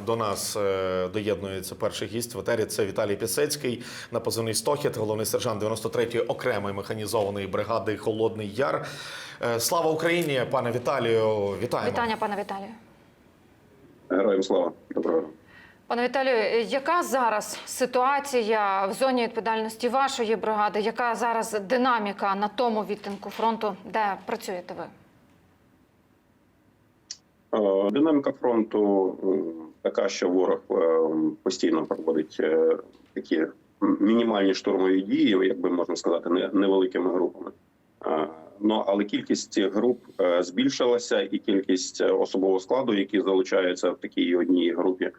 до нас е, доєднується перший гість в етері. Це Віталій Пісецький на позивний Стохіт, головний сержант 93-ї окремої механізованої бригади Холодний Яр. Е, Слава Україні, пане Віталію! Вітаємо! Вітання, пане Віталію. Героям слава. Доброго. Пане Віталію, яка зараз ситуація в зоні відповідальності вашої бригади? Яка зараз динаміка на тому відтинку фронту, де працюєте ви? Е, Динаміка фронту така, що ворог е, постійно проводить е, такі мінімальні штурмові дії, як би можна сказати, не- невеликими групами. Е, Ну але кількість груп збільшилася, і кількість особового складу, який залучається в такій одній групі,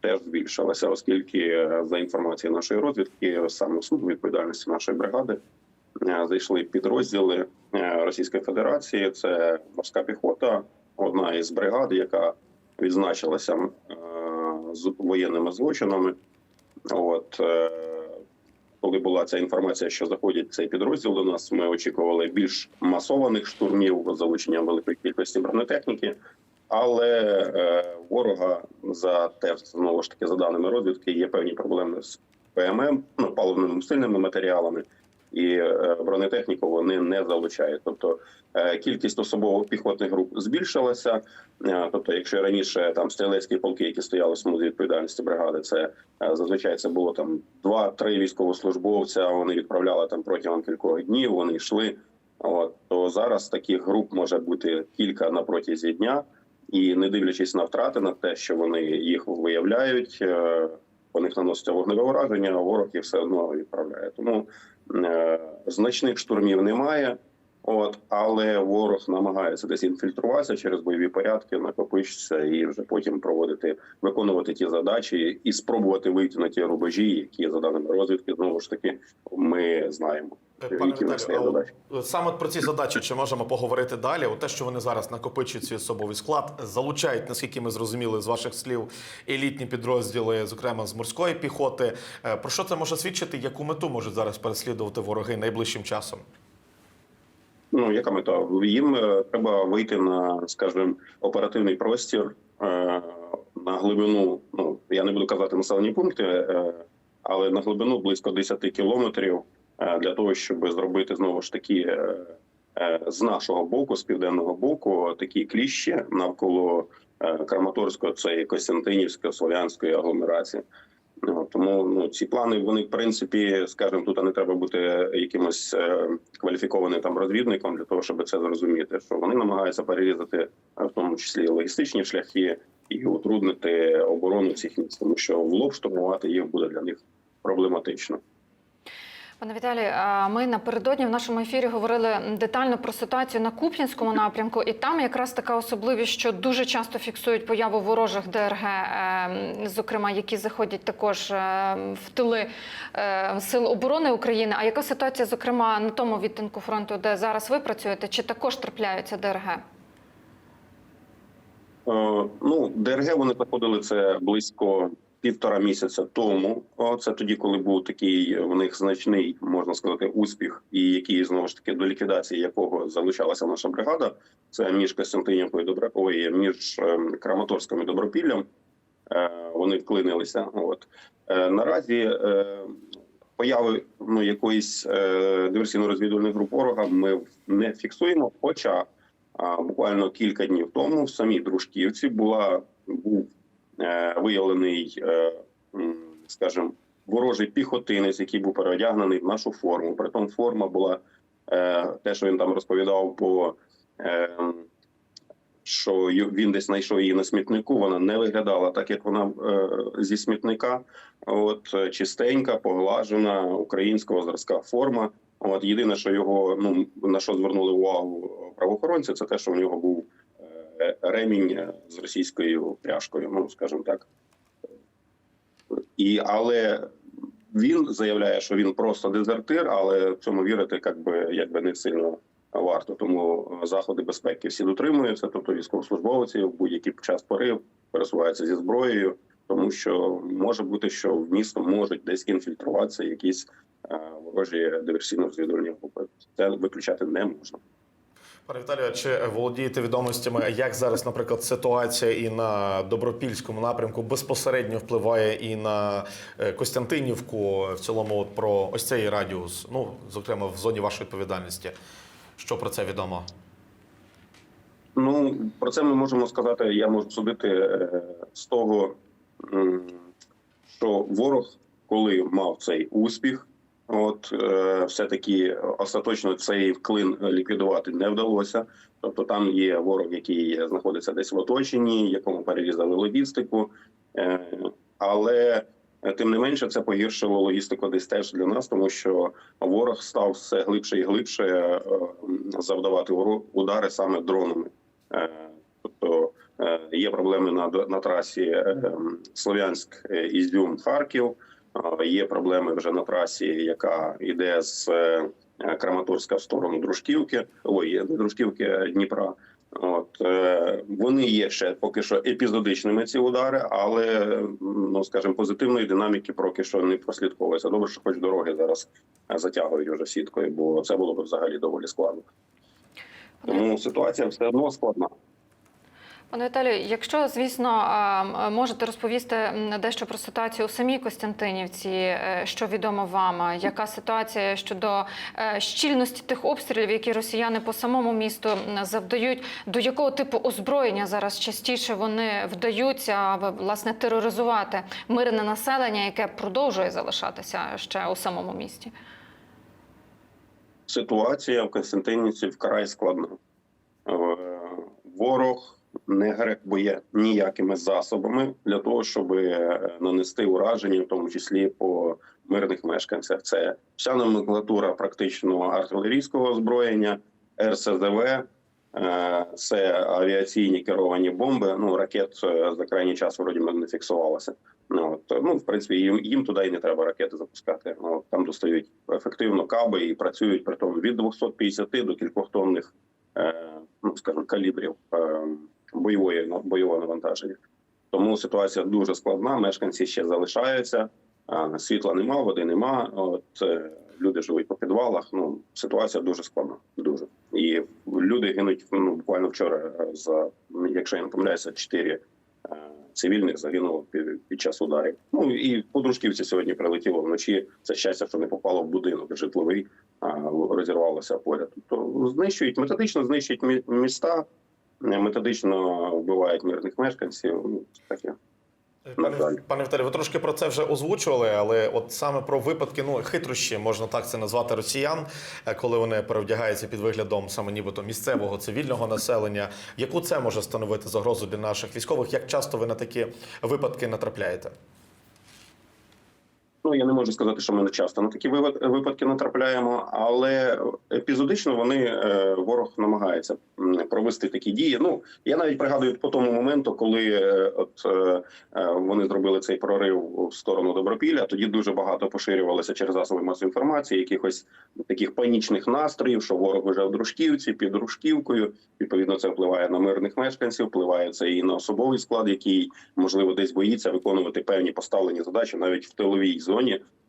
теж збільшилася, оскільки за інформацією нашої розвідки, саме в суду відповідальності нашої бригади зайшли підрозділи Російської Федерації. Це морська піхота, одна із бригад, яка відзначилася е, з воєнними злочинами. От е, коли була ця інформація, що заходять цей підрозділ до нас, ми очікували більш масованих штурмів з залученням великої кількості бронетехніки. Але е, ворога за те, знову ж таки, за даними розвідки, є певні проблеми з ПММ, ну паливними сильними матеріалами, і е, бронетехніку вони не залучають. Тобто е, кількість особово піхотних груп збільшилася. Е, Тобто, якщо раніше там стрілецькі полки, які стояли в смузі відповідальності бригади, це зазвичай це було там два-три військовослужбовця. Вони відправляли там протягом кількох днів. Вони йшли. От то зараз таких груп може бути кілька на протязі дня, і не дивлячись на втрати, на те, що вони їх виявляють, по них наноситься вогневе враження, ворог їх все одно відправляє. Тому значних штурмів немає. От, але ворог намагається десь інфільтруватися через бойові порядки, накопичитися і вже потім проводити, виконувати ті задачі і спробувати вийти на ті рубежі, які за даними розвідки знову ж таки ми знаємо. Е, Пане Віталію, саме про ці задачі чи можемо поговорити далі? От те, що вони зараз накопичують свій особовий склад, залучають, наскільки ми зрозуміли з ваших слів, елітні підрозділи, зокрема з морської піхоти. Е, Про що це може свідчити? Яку мету можуть зараз переслідувати вороги найближчим часом? Ну яка мета? Їм е, треба вийти на, скажімо, оперативний простір е, на глибину. Ну я не буду казати населені пункти, е, але на глибину близько 10 кілометрів для того, щоб зробити знову ж таки з нашого боку, з південного боку, такі кліщі навколо Краматорського, це і Костянтинівської, Слов'янської агломерації. Тому ну ці плани вони в принципі, скажімо, тут не треба бути якимось е, кваліфікованим там розвідником для того, щоб це зрозуміти. Що вони намагаються перерізати в тому числі логістичні шляхи і утруднити оборону цих міст, тому що в штурмувати їх буде для них проблематично. Пане Віталію, а ми напередодні в нашому ефірі говорили детально про ситуацію на Куп'янському напрямку, і там якраз така особливість, що дуже часто фіксують появу ворожих ДРГ, е, зокрема, які заходять також е, в тили е, сил оборони України. А яка ситуація, зокрема, на тому відтинку фронту, де зараз ви працюєте, чи також трапляються ДРГ? Ну, ДРГ вони заходили це близько півтора місяця тому. Це тоді, коли був такий у них значний, можна сказати, успіх, і який знову ж таки до ліквідації якого залучалася наша бригада. Це між Костянтинівкою і між ем, Краматорськом і Добропіллям. Е, Вони вклинилися. От Е, наразі е, появи ну якоїсь диверсійно-розвідувальних груп ворога ми не фіксуємо. Хоча буквально кілька днів тому в самій Дружківці була був виявлений, е, скажімо, ворожий піхотинець, який був переодягнений в нашу форму. Притом форма була е, те, що він там розповідав по. Е, що він десь знайшов її на смітнику. Вона не виглядала так, як вона е, зі смітника. От е, чистенька, поглажена українського зразка форма. От єдине, що його ну на що звернули увагу правоохоронці, це те, що в нього був е, ремінь е, з російською пряжкою, ну скажімо так. І але він заявляє, що він просто дезертир, але в цьому вірити, якби якби не сильно варто. Тому заходи безпеки всі дотримуються, тобто військовослужбовці в будь-який час пори пересуваються зі зброєю, тому що може бути, що в місто можуть десь інфільтруватися якісь е, ворожі диверсійно розвідувальні групи. Це виключати не можна. Пане Віталію, чи володієте відомостями, як зараз, наприклад, ситуація і на Добропільському напрямку безпосередньо впливає і на е, Костянтинівку в цілому от про ось цей радіус, ну зокрема в зоні вашої відповідальності? Що про це відомо? Ну про це ми можемо сказати. Я можу судити е, з того, що ворог, коли мав цей успіх, от е, все таки остаточно цей клин ліквідувати не вдалося. Тобто там є ворог, який знаходиться десь в оточенні, якому перерізали логістику, е, але е, тим не менше це погіршило логістику десь теж для нас, тому що ворог став все глибше і глибше е, завдавати удари саме дронами. Тобто є проблеми на, на трасі е, Слов'янськ, Ізюм, Харків. Е, Є проблеми вже на трасі, яка йде з е, Краматорська в сторону Дружківки. Ой, Дружківки Дніпра. От е, вони є ще поки що епізодичними ці удари, але ну скажімо, позитивної динаміки поки що не прослідковується. Добре, що хоч дороги зараз е, затягують вже сіткою, бо це було б взагалі доволі складно. Тому ситуація все одно складна. Пане Віталію, якщо, звісно, можете розповісти дещо про ситуацію у самій Костянтинівці, е, що відомо вам, яка ситуація щодо е, щільності тих обстрілів, які росіяни по самому місту завдають, до якого типу озброєння зараз частіше вони вдаються в- власне тероризувати мирне населення, яке продовжує залишатися ще у самому місті? Ситуація в Константинівці вкрай складна. Е, Ворог не гребує ніякими засобами для того, щоб е, нанести ураження, в тому числі по мирних мешканцях. Це вся номенклатура практично артилерійського озброєння, РСЗВ, е, це авіаційні керовані бомби. Ну ракет е, за крайній час вроді не фіксувалося. Ну, от, ну в принципі, їм, їм туди і не треба ракети запускати. Ну, там достають ефективно каби і працюють при тому від 250 до кількох тонних, ну скажімо, калібрів е, бойової бойового навантаження. Тому ситуація дуже складна. Мешканці ще залишаються. Світла нема, води нема. От е, люди живуть по підвалах. Ну ситуація дуже складна. Дуже і люди гинуть ну, буквально вчора. е, За якщо я не помиляюся, чотири е, цивільних загинуло під, час ударів. Ну і по дружківці сьогодні прилетіло вночі. Це щастя, що не попало в будинок житловий, розірвалося поряд. Тобто знищують методично, знищують міста, методично вбивають мирних мешканців. Ну таке. Пане, жаль. пане Віталію, ви трошки про це вже озвучували, але от саме про випадки, ну хитрощі, можна так це назвати росіян, е, коли вони перевдягаються під виглядом саме нібито місцевого цивільного населення. Яку це може становити загрозу для наших військових? Як часто ви на такі випадки натрапляєте? Ну я не можу сказати, що ми не часто на такі випадки натрапляємо, але епізодично вони е, ворог намагається провести такі дії. Ну я навіть пригадую по тому моменту, коли е, от е, вони зробили цей прорив в сторону Добропілля. Тоді дуже багато поширювалося через засоби масової інформації, якихось таких панічних настроїв, що ворог вже в дружківці під дружківкою. Відповідно, це впливає на мирних мешканців, впливає це і на особовий склад, який можливо десь боїться виконувати певні поставлені задачі навіть в тиловій зоні,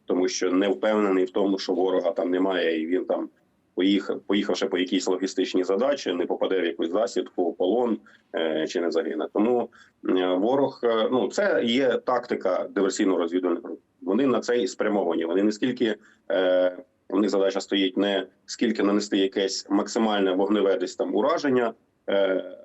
тому що не впевнений в тому, що ворога там немає, і він там. Поїхав, поїхавши по якійсь логістичній задачі, не попаде в якусь засідку, полон е, чи не загине. Тому е, ворог, е, ну це є тактика диверсійно-розвідувальних груп. Вони на це і спрямовані. Вони не скільки е, в них задача стоїть не скільки нанести якесь максимальне вогневе десь там ураження е,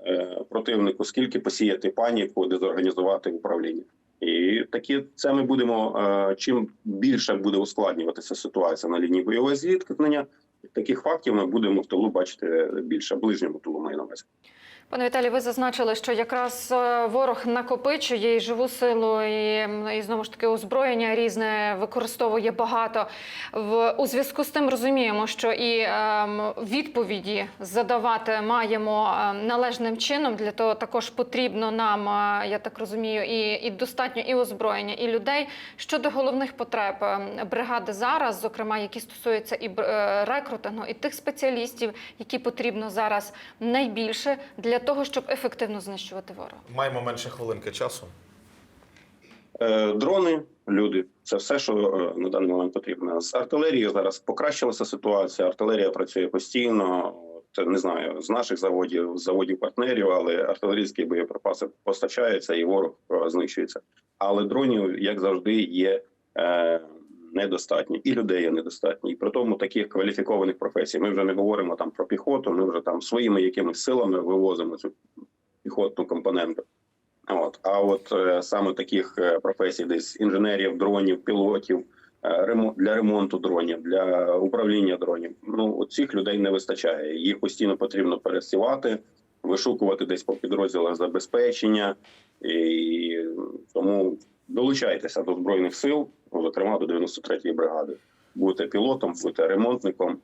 е, противнику, скільки посіяти паніку, дезорганізувати управління. І такі це ми будемо. Е, чим більше буде ускладнюватися ситуація на лінії бойового зіткнення, таких фактів ми будемо в тилу бачити більше ближньому тилу маю на увазі. Пане Віталій, ви зазначили, що якраз е, ворог накопичує і живу силу, і, і знову ж таки озброєння різне використовує багато. В у зв'язку з тим розуміємо, що і ем, відповіді задавати маємо ем, належним чином. Для того також потрібно нам, е, я так розумію, і, і достатньо і озброєння, і людей. Щодо головних потреб ем, бригади зараз, зокрема, які стосуються і е, рекрутингу, і тих спеціалістів, які потрібно зараз найбільше для того, щоб ефективно знищувати ворога. Маємо менше хвилинки часу. Е, Дрони, люди це все, що е, на даний момент потрібно. З артилерією зараз покращилася ситуація. Артилерія працює постійно. От, не знаю, з наших заводів, з заводів партнерів, але артилерійські боєприпаси постачаються і ворог е, знищується. Але дронів, як завжди, є е, недостатньо, і людей є недостатньо. І при тому таких кваліфікованих професій. Ми вже не говоримо там про піхоту. Ми вже там своїми якимись силами вивозимо цю піхотну компоненту. От а от е, саме таких е, професій, десь інженерів, дронів, пілотів, е, ремо- для ремонту дронів, для управління дронів. Ну цих людей не вистачає. Їх постійно потрібно пересівати, вишукувати десь по підрозділах забезпечення, і тому долучайтеся до збройних сил, зокрема до 93-ї бригади. Будьте пілотом, будьте ремонтником.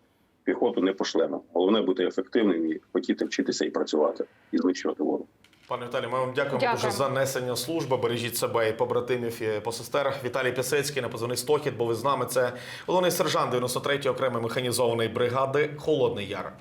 Піхоту не пошлемо. Головне бути ефективним і хотіти вчитися і працювати, і знищувати ворога. Пане Віталій, ми вам дякуємо Дякую. дуже за несення служби. Бережіть себе і побратимів і посестер. Віталій Пісецький на позивний Стохід, бо ви з нами. Це головний сержант 93-ї окремої механізованої бригади Холодний Яр.